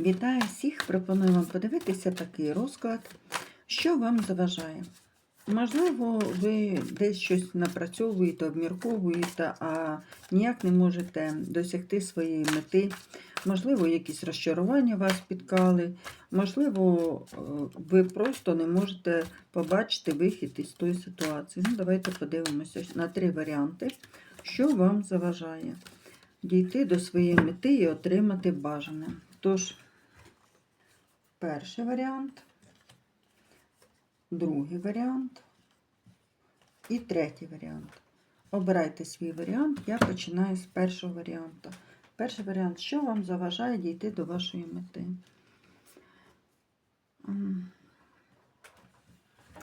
Вітаю всіх! Пропоную вам подивитися такий розклад, що вам заважає. Можливо, ви десь щось напрацьовуєте, обмірковуєте, а ніяк не можете досягти своєї мети. Можливо, якісь розчарування вас спіткали, можливо, е, ви просто не можете побачити вихід із тої ситуації. Ну, давайте подивимося на три варіанти, що вам заважає дійти до своєї мети і отримати бажане. Тож, перший варіант, другий варіант і третій варіант. Обирайте свій варіант. Я починаю з першого варіанту. Перший варіант, що вам заважає дійти до вашої мети?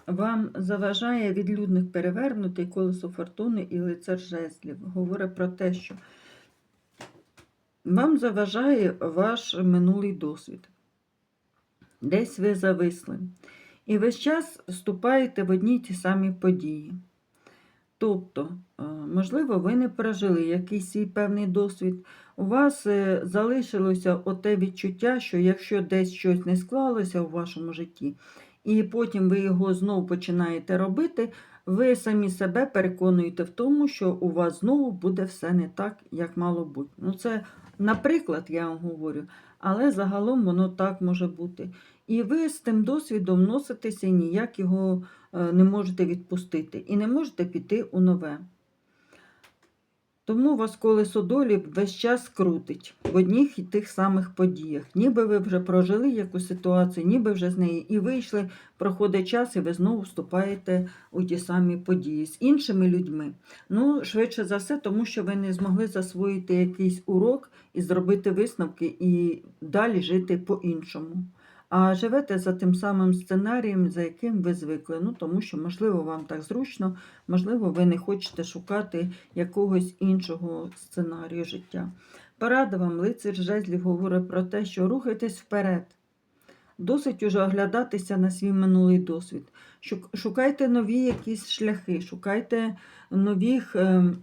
Вам заважає відлюдних перевернутий колесо фортуни і лицар жезлів. Говорить про те, що вам заважає ваш минулий досвід. Десь ви зависли. І весь час вступаєте в одні й ті самі події. Тобто, е, можливо, ви не прожили якийсь свій певний досвід. У вас е, залишилося оте відчуття, що якщо десь щось не склалося у вашому житті, і потім ви його знову починаєте робити, ви самі себе переконуєте в тому, що у вас знову буде все не так, як мало бути. Ну, це, наприклад, я вам говорю, але загалом воно так може бути. І ви з тим досвідом носитеся і ніяк його е, не можете відпустити, і не можете піти у нове. Тому вас колесо долі весь час крутить в одних і тих самих подіях. Ніби ви вже прожили якусь ситуацію, ніби вже з неї і вийшли, проходить час, і ви знову вступаєте у ті самі події з іншими людьми. Ну, швидше за все, тому що ви не змогли засвоїти якийсь урок і зробити висновки, і далі жити по-іншому. А живете за тим самим сценарієм, за яким ви звикли. Ну, тому що, можливо, вам так зручно, можливо, ви не хочете шукати якогось іншого сценарію життя. Порада вам, лицар жезлів, говорить про те, що рухайтесь вперед. Досить уже оглядатися на свій минулий досвід. Шукайте нові якісь шляхи, шукайте нових ем,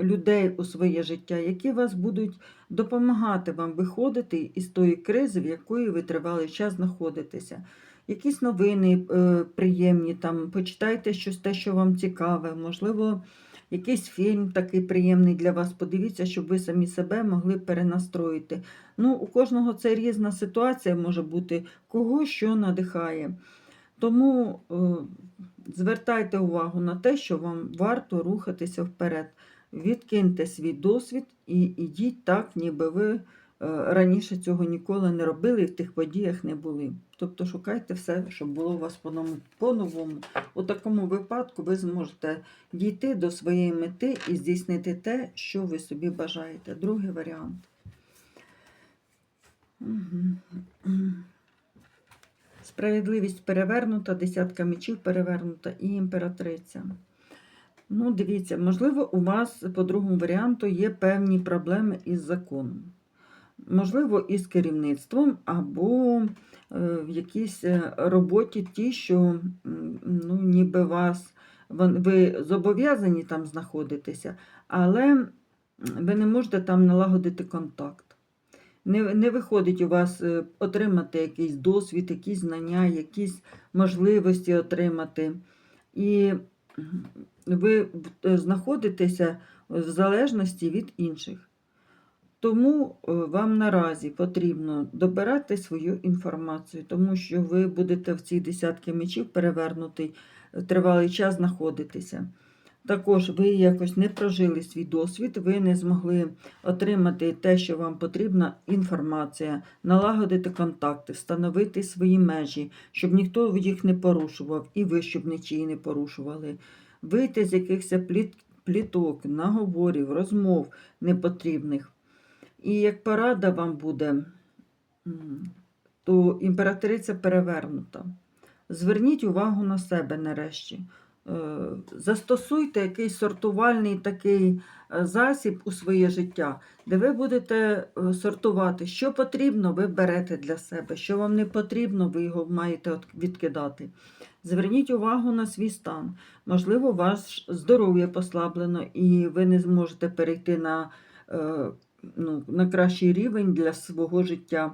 людей у своє життя, які вас будуть допомагати вам виходити із тої кризи, в якої ви тривалий час знаходитеся. Якісь новини е, приємні, там, почитайте щось те, що вам цікаве, можливо, якийсь фільм такий приємний для вас. Подивіться, щоб ви самі себе могли перенастроїти. Ну, у кожного це різна ситуація може бути, кого що надихає. Тому е, звертайте увагу на те, що вам варто рухатися вперед. Відкиньте свій досвід і йдіть так, ніби ви раніше цього ніколи не робили і в тих подіях не були. Тобто шукайте все, щоб було у вас по-новому. по-новому. У такому випадку ви зможете дійти до своєї мети і здійснити те, що ви собі бажаєте. Другий варіант. Справедливість перевернута, десятка мечів перевернута і імператриця. Ну, дивіться, можливо, у вас по другому варіанту є певні проблеми із законом. Можливо, із керівництвом, або е, в якійсь е, роботі ті, що ну, ніби вас, ви зобов'язані там знаходитися, але ви не можете там налагодити контакт. Не, не виходить у вас е, отримати якийсь досвід, якісь знання, якісь можливості отримати. І ви знаходитеся в залежності від інших. Тому е, вам наразі потрібно добирати свою інформацію, тому що ви будете в цій десятки мечів перевернутий е, тривалий час знаходитися. Також ви якось не прожили свій досвід, ви не змогли отримати те, що вам потрібна інформація, налагодити контакти, встановити свої межі, щоб ніхто їх не порушував, і ви, щоб нічиї не порушували. Вийти з якихось пліт, пліток, наговорів, розмов непотрібних. І як порада вам буде, то імператриця перевернута. Зверніть увагу на себе нарешті. Е, Застосуйте якийсь сортувальний такий е, засіб у своє життя, де ви будете е, сортувати, що потрібно, ви берете для себе, що вам не потрібно, ви його маєте відкидати. Зверніть увагу на свій стан. Можливо, у вас здоров'я послаблено, і ви не зможете перейти на, ну, на кращий рівень для свого життя.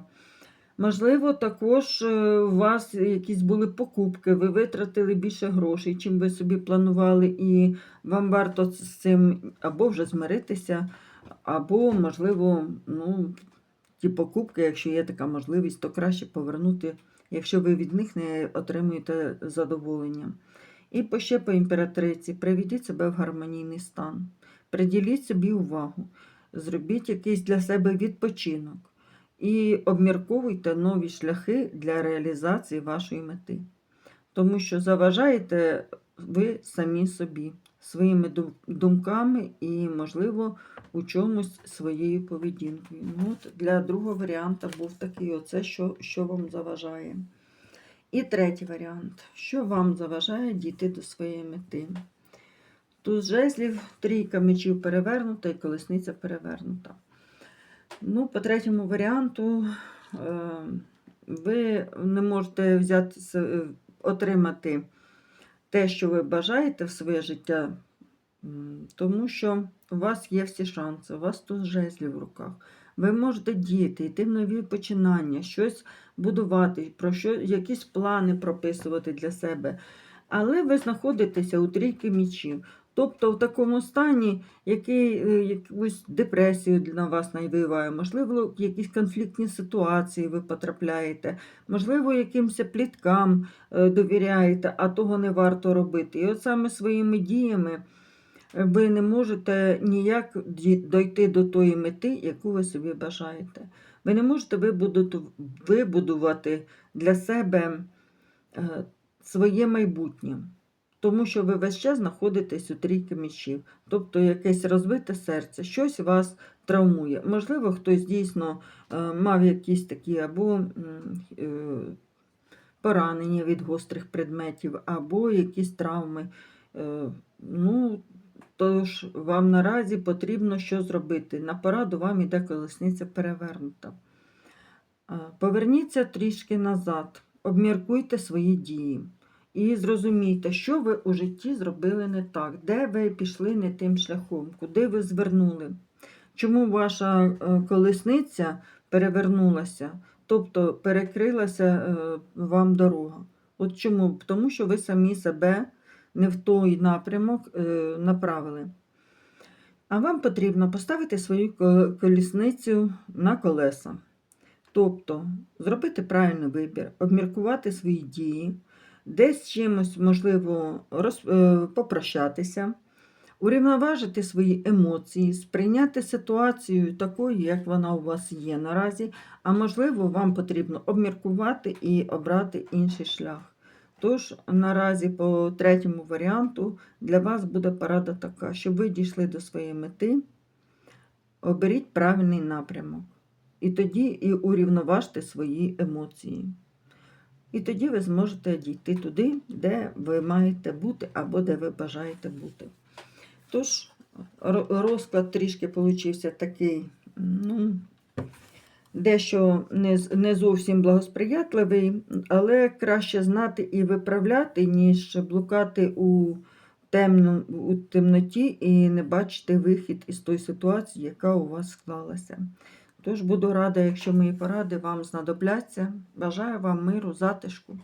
Можливо, також е, у вас якісь були покупки, ви витратили більше грошей, чим ви собі планували, і вам варто з цим або вже змиритися, або, можливо, ну, ті покупки, якщо є така можливість, то краще повернути, якщо ви від них не отримуєте задоволення. І ще по імператриці, приведіть себе в гармонійний стан, приділіть собі увагу, зробіть якийсь для себе відпочинок і обмірковуйте нові шляхи для реалізації вашої мети. Тому що заважаєте ви самі собі, своїми думками і, можливо, у чомусь своєю поведінкою. Ну, от для другого варіанта був такий оце, що, що вам заважає. І третій варіант. Що вам заважає дійти до своєї мети? Туз жезлів, трійка мечів перевернута і колесниця перевернута. Ну, по третьому варіанту е, ви не можете взяти, е, отримати те, що ви бажаєте в своє життя, тому що у вас є всі шанси, у вас тут жезлі в руках. Ви можете діяти, йти в нові починання, щось будувати, про що, якісь плани прописувати для себе. Але ви знаходитеся у трійки мічів. Тобто в такому стані, який е, якусь депресію на вас навиває, можливо, в якісь конфліктні ситуації ви потрапляєте, можливо, якимось пліткам е, довіряєте, а того не варто робити. І от саме своїми діями е, ви не можете ніяк ді- дойти до тої мети, яку ви собі бажаєте. Ви не можете вибудувати для себе своє майбутнє. Тому що ви весь час знаходитесь у трійки мечів, тобто якесь розбите серце, щось вас травмує. Можливо, хтось дійсно е, мав якісь такі або е, поранення від гострих предметів, або якісь травми. Е, ну, тож вам наразі потрібно що зробити. На пораду вам іде колесниця перевернута. Поверніться трішки назад, обміркуйте свої дії. І зрозумійте, що ви у житті зробили не так, де ви пішли не тим шляхом, куди ви звернули, чому ваша е, колесниця перевернулася, тобто перекрилася е, вам дорога. От чому? Тому що ви самі себе не в той напрямок е, направили. А вам потрібно поставити свою колісницю на колеса. Тобто зробити правильний вибір, обміркувати свої дії, десь чимось, можливо, роз, е, попрощатися, урівноважити свої емоції, сприйняти ситуацію такою, як вона у вас є наразі, а можливо, вам потрібно обміркувати і обрати інший шлях. Тож, наразі по третьому варіанту для вас буде порада така, щоб ви дійшли до своєї мети, оберіть правильний напрямок. І тоді і урівноважте свої емоції. І тоді ви зможете дійти туди, де ви маєте бути або де ви бажаєте бути. Тож, розклад трішки получився такий, ну, дещо не, зовсім благосприятливий, але краще знати і виправляти, ніж блукати у, темно, у темноті і не бачити вихід із тої ситуації, яка у вас склалася. Тож буду рада, якщо мої поради вам знадобляться. Бажаю вам миру, затишку.